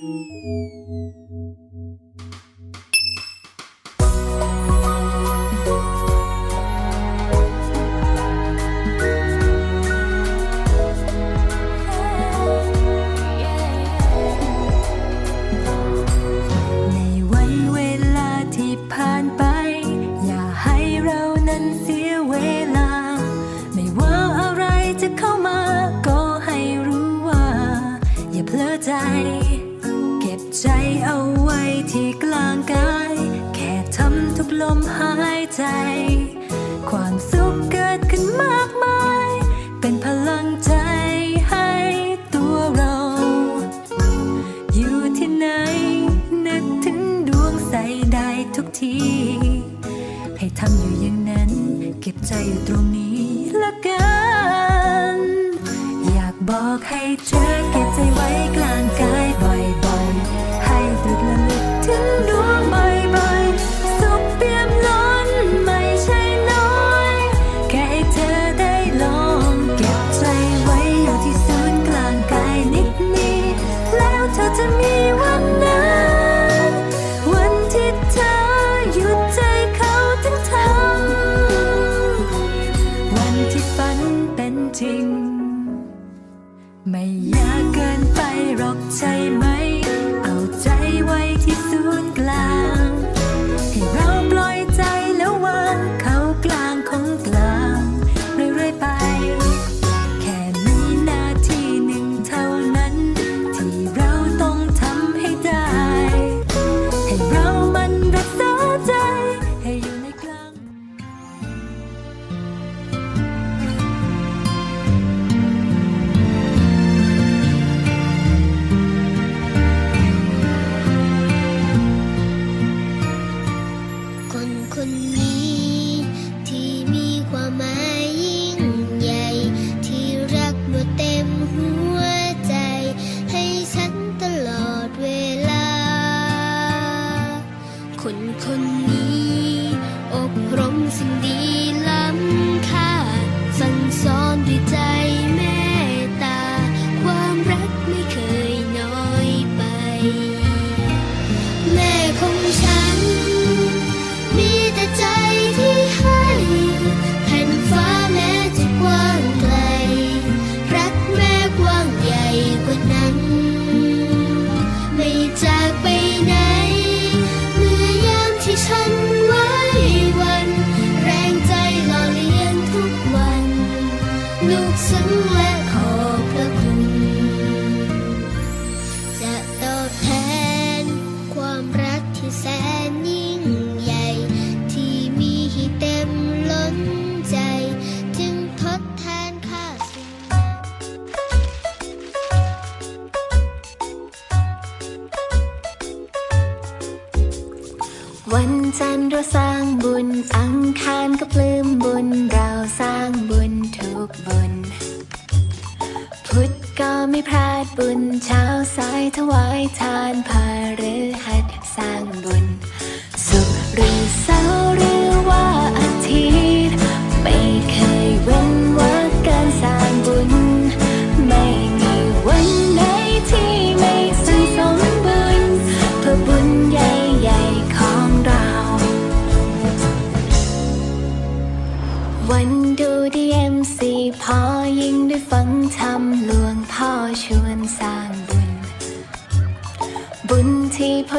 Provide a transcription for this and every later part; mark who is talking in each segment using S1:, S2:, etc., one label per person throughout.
S1: Thank you. ที่กลางกาย แค่ทำทุกลมหายใจ ความสุขเกิดขึ้นมากมาย เป็นพลังใจให้ตัวเรา อยู่ที่ไหน นึกถึงดวงใสได้ทุกที ให้ทำอยู่อย่างนั้น เก็บใจอยู่ตรงนี้ละกัน อยากบอกให้เธอ you. วันจันทร์เรา
S2: สร้างบุญ
S1: อังคารก็ปลื้มบุญ เราสร้างบุญทุกบุญ พุทธก็ไม่พลาดบุญ เช้าสายถวายทานพาฤหัสสร้างบุญ สุขหรือ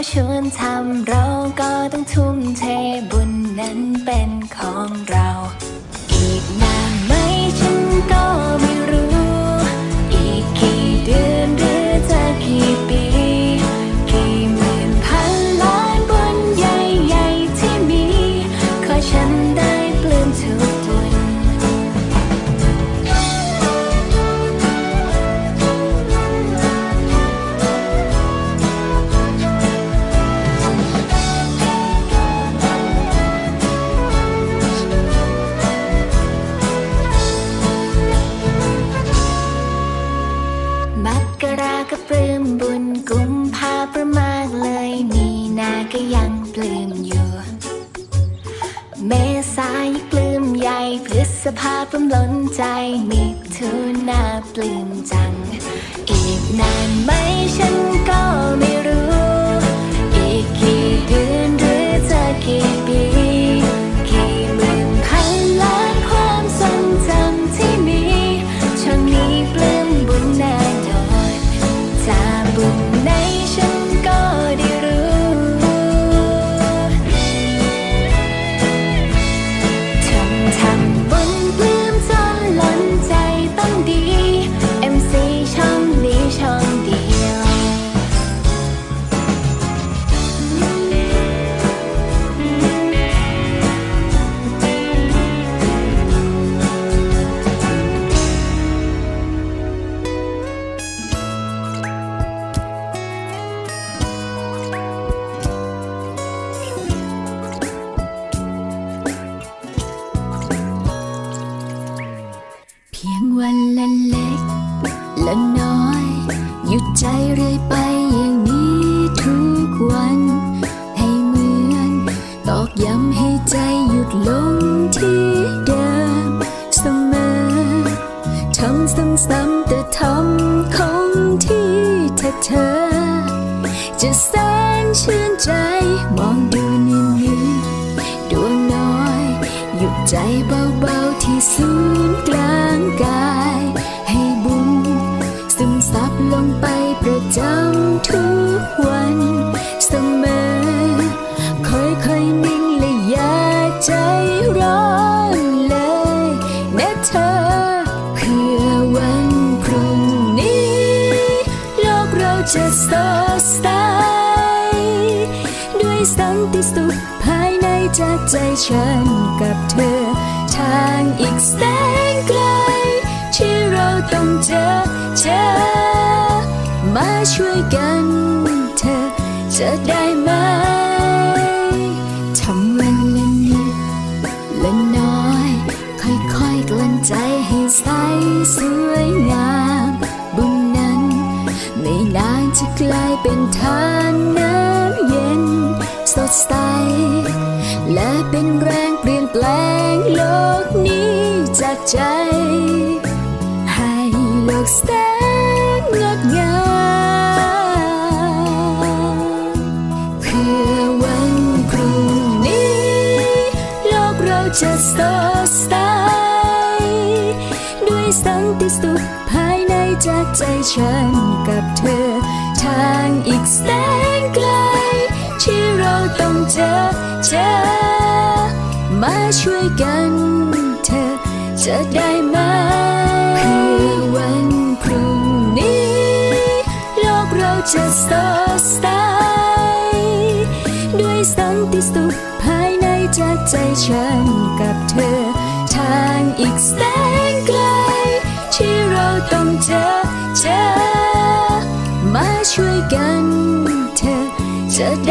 S1: เขาชวนทำเราก็ต้องทุ่มเทบุญนั้นเป็นของเรา เมษายปลื้มใหญ่ พฤษภาปลื้มล้นใจมิถุนาปลื้มจัง อีกนานไหมฉันก็ไม่รู้ อีกกี่เดือนหรือจะกี่ปี วันละเล็กละน้อย หยุดใจเรื่อยไปอย่างนี้ทุกวัน ให้เหมือนตอกย้ำให้ใจหยุดลงที่เดิมเสมอทำซ้ำๆแต่ทำของที่เธอเธอ จะแสนชื่นใจมองดูนิ่งๆดวงน้อย หยุดใจเบาๆ ที่ศูนย์กลางกาย ให้บุญซึมซับลงไปประจำทุกวันเสมอค่อยๆนิ่งและอย่าใจร้อนเลยนะเธอ เพื่อวันพรุ่งนี้ โลกเราจะสดใสด้วยสันติสุขภายในจากใจฉันกับเธอ ทางอีกแสนไกล ที่เราต้องเจอเจอ มาช่วยกันเธอจะได้ไหมทำวันละนิดละน้อย ค่อยๆกลั่นใจให้ใสสวยงาม บุญนั้น ไม่นานจะกลายเป็นทาน ใจ ให้โลกแสนงดงามเพื่อวันพรุ่งนี้ โลกเราจะสดใสด้วยสันติสุขภายในจากใจฉันกับเธอ ทางอีกแสนไกล ที่เราต้องเจอเจอมาช่วยกันเธอ จะได้ไหมเพื่อวันพรุ่งนี้ โลกเราจะสดใสด้วยสันติสุขภายในจากใจฉันกับเธอ ทางอีกแสนไกล ที่เราต้องเจอเจอมาช่วยกันเธอจะได้